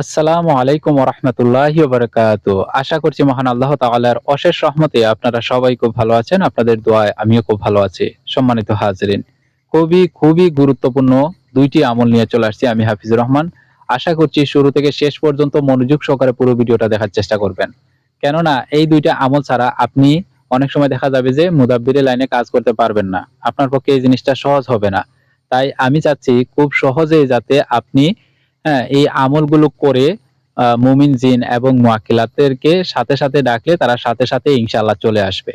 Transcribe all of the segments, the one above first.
আসসালামু আলাইকুম রহমতুল্লাহ বারকাত আশা করছি মহান আল্লাহ তাআলার অশেষ রহমতে আপনারা সবাই খুব ভালো আছেন, আপনাদের দোয়ায় আমিও খুব ভালো আছি, সম্মানিত হাজরিন। খুবই খুবই গুরুত্বপূর্ণ দুইটি আমল নিয়ে চলে আসছি আমি হাফিজুর রহমান। আশা করছি শুরু থেকে শেষ পর্যন্ত মনোযোগ সহকারে পুরো ভিডিওটা দেখার চেষ্টা করবেন। কেননা এই দুইটা আমল ছাড়া আপনি অনেক সময় দেখা যাবে যে মুদাব্বিরের লাইনে কাজ করতে পারবেন না। আপনার পক্ষে এই জিনিসটা সহজ হবে না। তাই আমি চাচ্ছি খুব সহজে যাতে আপনি হ্যাঁ এই আমলগুলো করে মুমিন জিন এবং মুয়াক্কিলাতেরকে সাথে সাথে ডাকলে তারা সাথে সাথে ইনশাআল্লাহ চলে আসবে।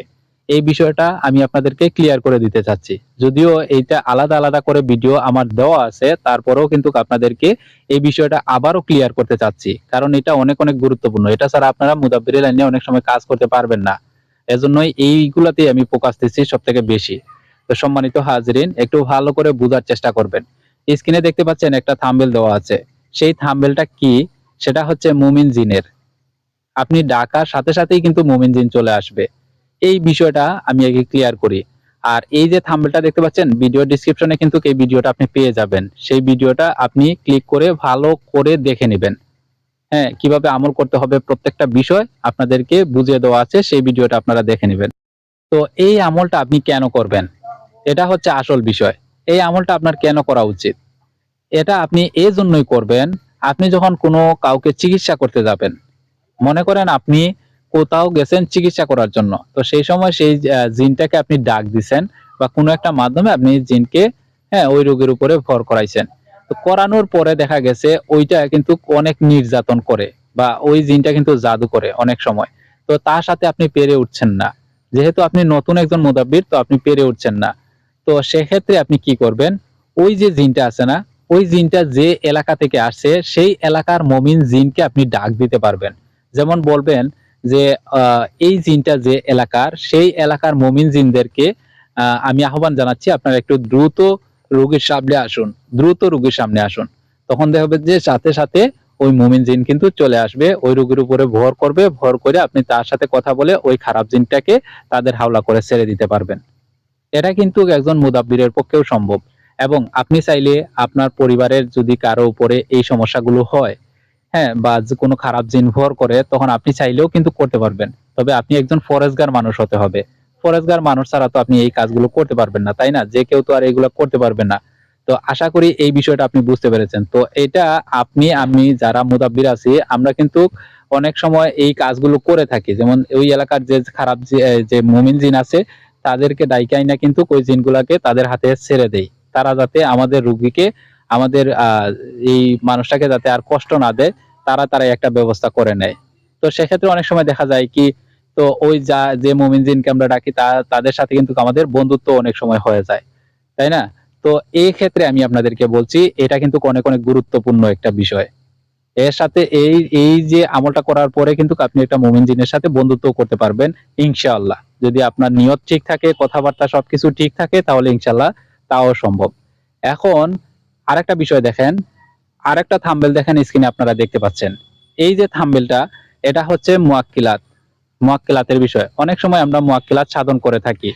এই বিষয়টা আমি আপনাদেরকে ক্লিয়ার করে দিতে চাচ্ছি। যদিও এইটা আলাদা আলাদা করে ভিডিও আমার দেওয়া আছে, তারপরেও কিন্তু আপনাদেরকে এই বিষয়টা আবারও ক্লিয়ার করতে চাচ্ছি। কারণ এটা অনেক অনেক গুরুত্বপূর্ণ। এটা ছাড়া আপনারা মুদাব্বির লাইনে অনেক সময় কাজ করতে পারবেন না। এজন্যই এইগুলাতেই আমি ফোকাস দিচ্ছি সব থেকে বেশি। তো সম্মানিত হাজরিন, একটু ভালো করে বোঝার চেষ্টা করবেন। স্ক্রিনে দেখতে পাচ্ছেন একটা থাম্বেল দেওয়া আছে। সেই থাম্বেলটা কি? সেটা হচ্ছে মুমিন জিনের। আপনি ডাকার সাথে সাথেই কিন্তু মুমিন জিন চলে আসবে। এই বিষয়টা আমি আগে ক্লিয়ার করি। আর এই যে থাম্বেলটা দেখতে পাচ্ছেন ভিডিও ডিসক্রিপশনে কিন্তু এই ভিডিওটা আপনি পেয়ে যাবেন। সেই ভিডিওটা আপনি ক্লিক করে ভালো করে দেখে নেবেন। হ্যাঁ কীভাবে আমল করতে হবে প্রত্যেকটা বিষয় আপনাদেরকে বুঝিয়ে দেওয়া আছে, সেই ভিডিওটা আপনারা দেখে নেবেন। তো এই আমলটা আপনি কেন করবেন? এটা হচ্ছে আসল বিষয়। এই আমলটা আপনার কেন করা উচিত? এটা আপনি এই জন্যই করবেন, আপনি যখন কোনো কাউকে চিকিৎসা করতে যাবেন, মনে করেন আপনি কোথাও গেছেন চিকিৎসা করার জন্য, তো সেই সময় সেই জিনটাকে আপনি ডাক দিছেন বা কোনো একটা মাধ্যমে আপনি জিনকে হ্যাঁ ওই রোগীর উপরে ভর করাইছেন। তো করানোর পরে দেখা গেছে ওইটা কিন্তু অনেক নির্যাতন করে বা ওই জিনটা কিন্তু জাদু করে অনেক সময়। তো তার সাথে আপনি পেরে উঠছেন না। যেহেতু আপনি নতুন একজন মুদাব্বির, তো আপনি পেরে উঠছেন না। তো সেক্ষেত্রে আপনি কি করবেন? ওই যে জিনটা আছে না ওই জিনটা যে এলাকা থেকে আসছে, সেই এলাকার মমিন জিনকে আপনি ডাক দিতে পারবেন। যেমন বলবেন যে এই জিনটা যে এলাকার, সেই এলাকার মমিন জিনদেরকে আমি আহ্বান জানাচ্ছি, আপনারা একটু দ্রুত রোগীর সামনে আসুন, দ্রুত রোগীর সামনে আসুন। তখন দেখবেন যে, সাথে সাথে ওই মুমিন জিন কিন্তু চলে আসবে, ওই রোগীর উপরে ভর করবে, ভর করে আপনি তার সাথে কথা বলে ওই খারাপ জিনটাকে তাদের হাওলা করে ছেড়ে দিতে পারবেন। এটা কিন্তু একজন মুদাব্বিরের পক্ষেও সম্ভব। এবং আপনি চাইলে আপনার পরিবারের যদি কারও উপরে এই সমস্যাগুলো হয় হ্যাঁ বা কোনো খারাপ জিন ভর করে, তখন আপনি চাইলেও কিন্তু করতে পারবেন। তবে আপনি একজন ফরেজগার মানুষ হতে হবে। ফরেজগার মানুষ ছাড়া তো আপনি এই কাজগুলো করতে পারবেন না, তাই না? যে কেউ তো আর এগুলো করতে পারবেন না। তো আশা করি এই বিষয়টা আপনি বুঝতে পেরেছেন। তো এটা আপনি, আমি যারা মুদাব্বির আছি, আমরা কিন্তু অনেক সময় এই কাজগুলো করে থাকি। যেমন ওই এলাকার যে খারাপ যে মুমিন জিন আছে, তাদেরকে ডাইকাই না কিন্তু ওই জিনগুলাকে তাদের হাতে ছেড়ে দেই। তারা যাতে আমাদের রুগীকে, আমাদের এই মানুষটাকে যাতে আর কষ্ট না দেয়, তারা তারা একটা ব্যবস্থা করে নেয়। তো সেক্ষেত্রে অনেক সময় দেখা যায় কি, তো ওই যা, যে মুমিন জিনকে আমরা ডাকি, তা, তাদের সাথে কিন্তু আমাদের বন্ধুত্ব অনেক সময় হয়ে যায়। তাই না? তো এই ক্ষেত্রে আমি আপনাদেরকে বলছি, এটা কিন্তু অনেক অনেক গুরুত্বপূর্ণ একটা বিষয়। এর সাথে এই এই যে আমলটা করার পরে কিন্তু আপনি একটা মুমিন জিনের সাথে বন্ধুত্ব করতে পারবেন, ইনশাআল্লাহ। যদি আপনার নিয়ত ঠিক থাকে, কথাবার্তা সবকিছু ঠিক থাকে, তাহলে ইনশাআল্লাহ তাও সম্ভব। এখন আরেকটা বিষয় দেখেন, আরেকটা থাম্বেল দেখেন স্ক্রিনে আপনারা দেখতে পাচ্ছেন। এই যে থাম্বেলটা এটা হচ্ছে মুয়াক্কিলাত। মুয়াক্কিলাতের বিষয়। অনেক সময় আমরা মুয়াক্কিলাত সাধন করে থাকি।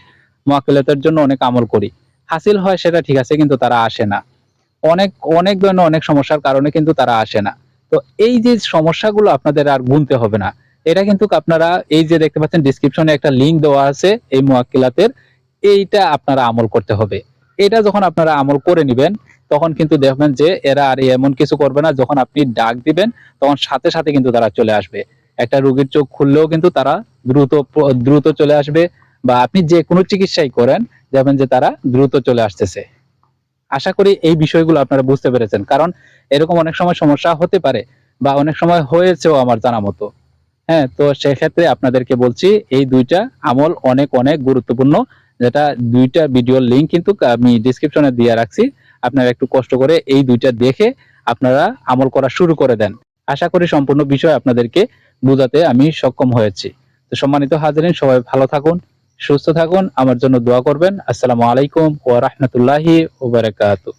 মুয়াক্কিলাতের জন্য অনেক আমল করি। হাসিল হয় সেটা ঠিক আছে, কিন্তু তারা আসে না। অনেক অনেক ধরনের অনেক সমস্যার কারণে কিন্তু তারা আসে না। তো এই যে সমস্যাগুলো আপনাদের আর গুনতে হবে না। এটা কিন্তু আপনারা এই যে দেখতে পাচ্ছেন ডিসক্রিপশনে একটা লিংক দেওয়া আছে এই মুয়াক্কিলাতের। এইটা আপনারা আমল করতে হবে। এটা যখন আপনারা আমল করে নেবেন, তখন কিন্তু দেখবেন যে এরা আর এমন কিছু করবে না। যখন আপনি ডাক দিবেন, তখন সাথে সাথে কিন্তু তারা চলে আসবে। একটা রোগীর চোখ খুললেও কিন্তু তারা দ্রুত দ্রুত চলে আসবে বা আপনি যে কোনো চিকিৎসাই করেন, দেখবেন যে তারা দ্রুত চলে আসতেছে। আশা করি এই বিষয়গুলো আপনারা বুঝতে পেরেছেন। কারণ এরকম অনেক সময় সমস্যা হতে পারে বা অনেক সময় হয়েছেও আমার জানা মতো। হ্যাঁ তো সেক্ষেত্রে আপনাদেরকে বলছি, এই দুইটা আমল অনেক অনেক গুরুত্বপূর্ণ। যেটা দুইটা ভিডিওর লিঙ্ক কিন্তু আমি ডিসক্রিপশনে দিয়ে রাখছি। আপনারা একটু কষ্ট করে এই দুইটা দেখে আপনারা আমল করা শুরু করে দেন। আশা করি সম্পূর্ণ বিষয় আপনাদেরকে বোঝাতে আমি সক্ষম হয়েছি। তো সম্মানিত হাজারিন, সবাই ভালো থাকুন, সুস্থ থাকুন, আমার জন্য দোয়া করবেন। আসসালামু আলাইকুম ওয়া রাহমাতুল্লাহি ওয়া বারাকাতুহু।